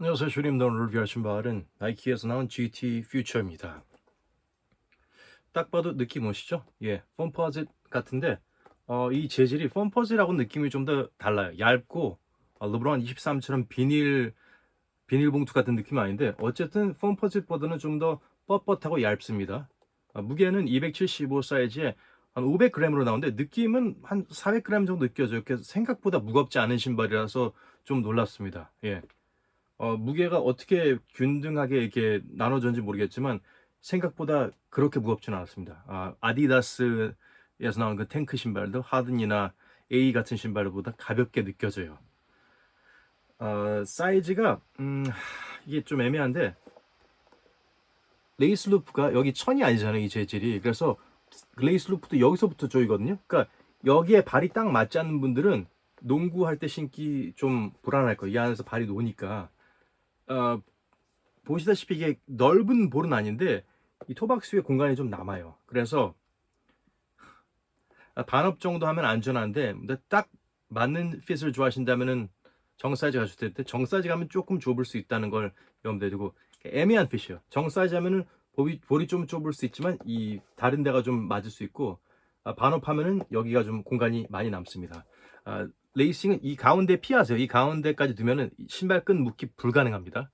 안녕하세요. 주님도 오늘 리뷰할 신발은 나이키에서 나온 GT 퓨처입니다. 딱 봐도 느낌 오시죠? 예, 펌퍼즈 같은데 어, 이 재질이 펌퍼즈라고 느낌이 좀 더 달라요. 얇고 어, 르브론 23처럼 비닐 비닐봉투 같은 느낌은 아닌데 어쨌든 펌퍼즈보다는 좀 더 뻣뻣하고 얇습니다. 어, 무게는 275 사이즈에 한 500g으로 나오는데 느낌은 한 400g 정도 느껴져요. 그래서 생각보다 무겁지 않은 신발이라서 좀 놀랐습니다. 예. 어, 무게가 어떻게 균등하게 이렇게 나눠졌는지 모르겠지만 생각보다 그렇게 무겁지는 않았습니다. 아, 아디다스에서 나온 그 탱크 신발도 하든이나 A 같은 신발보다 가볍게 느껴져요. 어, 사이즈가 음, 이게 좀 애매한데 레이스 루프가 여기 천이 아니잖아요, 이 재질이. 그래서 레이스 루프도 여기서부터 조이거든요. 그러니까 여기에 발이 딱 맞지 않는 분들은 농구할 때 신기 좀 불안할 거예요. 이 안에서 발이 노니까. 어, 보시다시피 이게 넓은 볼은 아닌데 이 토박스 위에 공간이 좀 남아요. 그래서 아, 반업 정도 하면 안전한데 근데 딱 맞는 핏을 좋아하신다면은 정 사이즈 가셨을 때 정 사이즈 가면 조금 좁을 수 있다는 걸 염두에 두고 애매한 핏이에요. 정 사이즈 하면은 볼이, 볼이 좀 좁을 수 있지만 이 다른 데가 좀 맞을 수 있고 아, 반업하면은 여기가 좀 공간이 많이 남습니다. 아, 레이싱은 이 가운데 피하세요. 이 가운데까지 두면은 신발끈 묶기 불가능합니다.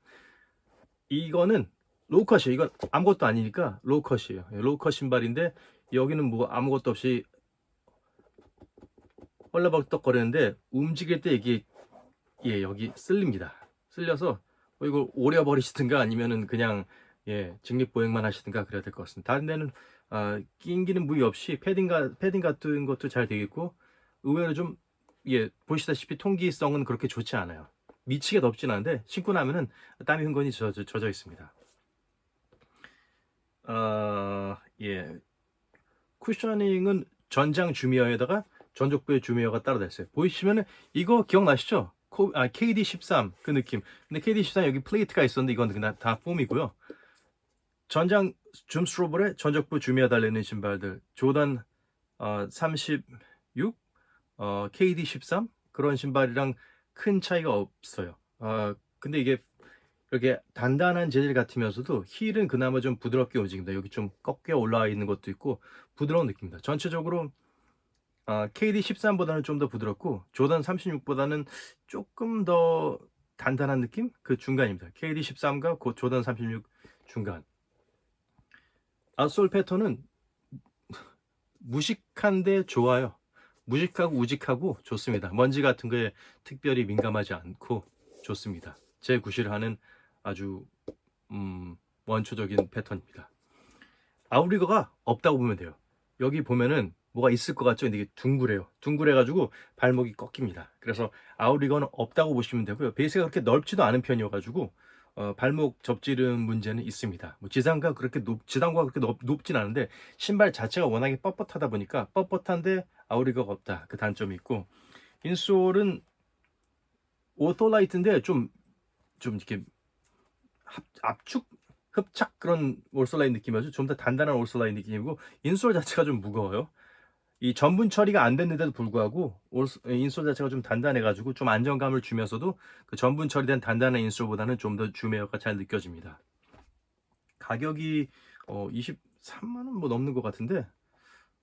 이거는 로우컷이에요. 이건 아무것도 아니니까 로우컷이에요. 예, 로우컷 신발인데 여기는 뭐 아무것도 없이 헐레벌떡 거리는데 움직일 때 이게 예 여기 쓸립니다. 쓸려서 뭐 이걸 오려 버리시든가 아니면은 그냥 예 직립 보행만 하시든가 그래야 될 것 같습니다. 다른 데는 아, 끼인기는 무리 없이 패딩, 가, 패딩 같은 것도 잘 되겠고 의외로 좀 예, 보시다시피 통기성은 그렇게 좋지 않아요. 미치게 덥진 않은데 신고 나면은 땀이 흥건히 젖어, 젖어 있습니다. 어, 예. 쿠셔닝은 전장 주미어에다가 전족부의 주미어가 따로 됐어요. 보이시면은 이거 기억나시죠? 코, 아, KD13 그 느낌. 근데 KD13 여기 플레이트가 있었는데 이건 그냥 다 폼이고요. 전장 줌스트로볼에 전족부 주미어 달려있는 신발들. 조던 어, 36 어, KD13 그런 신발이랑 큰 차이가 없어요. 어, 근데 이게 이렇게 단단한 재질 같으면서도 힐은 그나마 좀 부드럽게 움직입니다. 여기 좀 꺾여 올라와 있는 것도 있고 부드러운 느낌입니다. 전체적으로 어, KD13보다는 좀 더 부드럽고 조던 36보다는 조금 더 단단한 느낌? 그 중간입니다. KD13과 그 조던 36 중간. 아웃솔 패턴은 무식한데 좋아요. 무식하고 우직하고 좋습니다. 먼지 같은 거에 특별히 민감하지 않고 좋습니다. 제 구실을 하는 아주 음, 원초적인 패턴입니다. 아우리거가 없다고 보면 돼요. 여기 보면은 뭐가 있을 것 같죠? 근데 이게 둥그래요. 둥그래가지고 발목이 꺾입니다. 그래서 아우리거는 없다고 보시면 되고요. 베이스가 그렇게 넓지도 않은 편이어가지고 어, 발목 접지름 문제는 있습니다. 뭐 지상과 그렇게 높, 지상과 그렇게 높, 높진 않은데 신발 자체가 워낙에 뻣뻣하다 보니까 뻣뻣한데 아우리거가 없다. 그 단점이 있고 인솔은 오토라이트인데 좀 좀 이렇게 합, 압축 흡착 그런 올솔라인 느낌이어서 좀더 단단한 올솔라인 느낌이고 인솔 자체가 좀 무거워요. 이 전분 처리가 안 됐는데도 불구하고 올- 인솔 자체가 좀 단단해가지고 좀 안정감을 주면서도 그 전분 처리된 단단한 인솔보다는 좀 더 주메어가 잘 느껴집니다. 가격이 어, 23만 원 뭐 넘는 것 같은데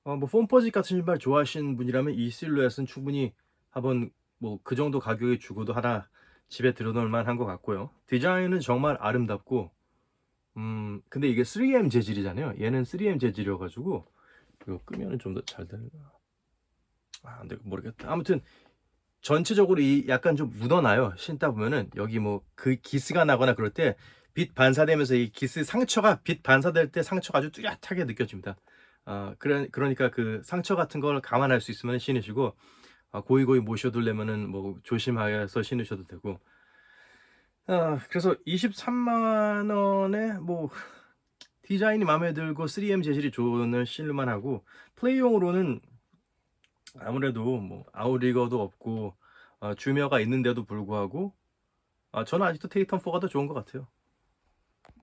어, 뭐 폼퍼지 같은 신발 좋아하시는 분이라면 이 실루엣은 충분히 한번 뭐 그 정도 가격에 주고도 하나 집에 들여놓을 만한 것 같고요. 디자인은 정말 아름답고 음 근데 이게 3M 재질이잖아요. 얘는 3M 재질이어가지고 이거 끄면은 좀 더 잘 되나? 아, 근데 모르겠다. 아무튼 전체적으로 이 약간 좀 묻어나요. 신다 보면은 여기 뭐 그 기스가 나거나 그럴 때 빛 반사되면서 이 기스 상처가 빛 반사될 때 상처가 아주 뚜렷하게 느껴집니다. 아, 그러, 그러니까 그 상처 같은 걸 감안할 수 있으면 신으시고 아, 고이고이 모셔두려면은 뭐 조심하여서 신으셔도 되고. 아, 그래서 23만 원에 뭐 디자인이 마음에 들고 3M 재질이 좋은 실만 하고 플레이용으로는 아무래도 뭐 아웃리거도 없고 어, 주며가 있는데도 불구하고 아, 저는 아직도 테이턴 4가 더 좋은 것 같아요.